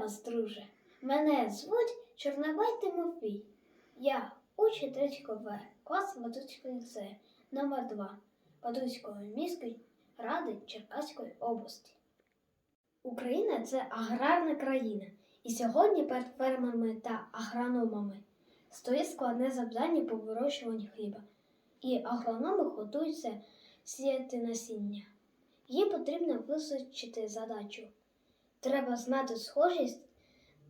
Вас, друже! Мене звуть Чорнобай Тимофій. Я учень 3 В, клас Вадуцької ліцею, номер 2 Вадуцької міської ради Черкаської області. Україна це аграрна країна, і сьогодні перед фермерами та агрономами стоїть складне завдання по вирощуванню хліба, і агрономи готуються сіяти насіння. Їм потрібно визначити задачу. Треба знати схожість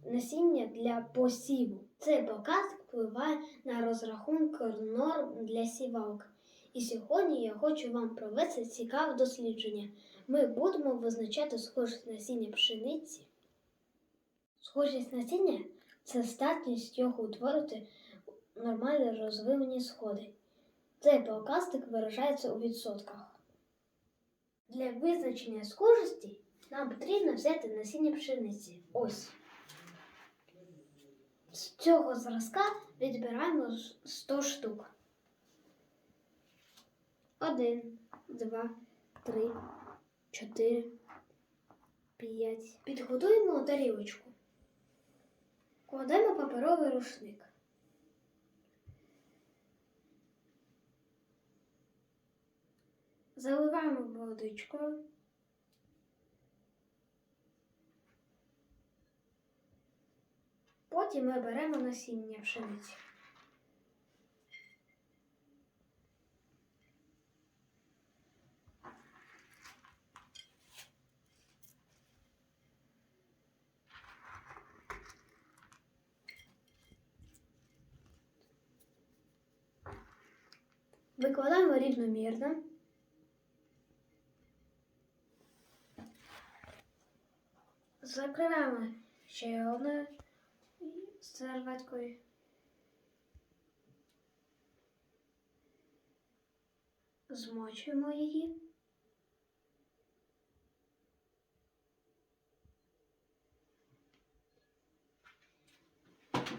насіння для посіву. Цей показ впливає на розрахунки норм для сівалок. І сьогодні я хочу вам провести цікаве дослідження. Ми будемо визначати схожість насіння пшениці. Схожість насіння це здатність його утворити нормально розвинені сходи. Цей показник виражається у відсотках. Для визначення схожості нам потрібно взяти насіння пшениці. Ось. З цього зразка відбираємо 100 штук. Один, два, три, чотири, п'ять. Підготуємо тарілочку. Кладемо паперовий рушник. Заливаємо водичкою. Потім ми беремо насіння пшениці. Викладаємо рівномірно. Закриваємо ще одною серветкою. Змочуємо її.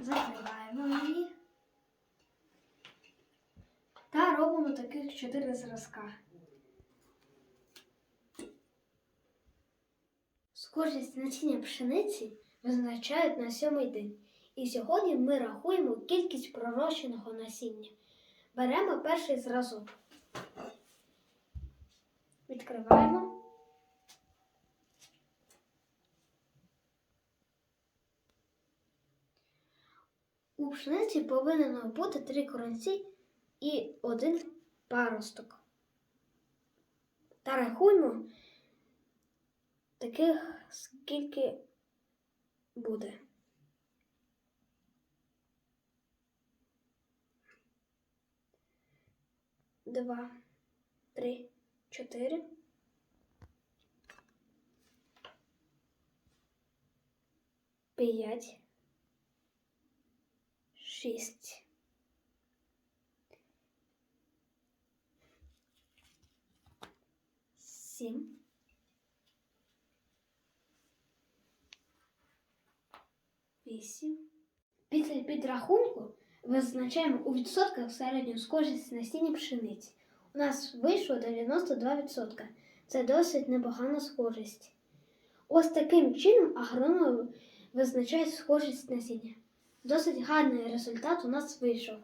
Закриваємо її. Та робимо таких чотири зразка. Схожість насіння пшениці визначають на сьомий день. І сьогодні ми рахуємо кількість пророщеного насіння. Беремо перший зразок. Відкриваємо. У пшениці повинно бути три коронці і один паросток. Та рахуємо таких, скільки буде. Два, три, чотири. П'ять. Шість. Сім. Вісім. Після підрахунку визначаємо у відсотках середню схожість насіння пшениці. У нас вийшло 92%. Це досить непогана схожість. Ось таким чином агрономи визначають схожість насіння. Досить гарний результат у нас вийшов.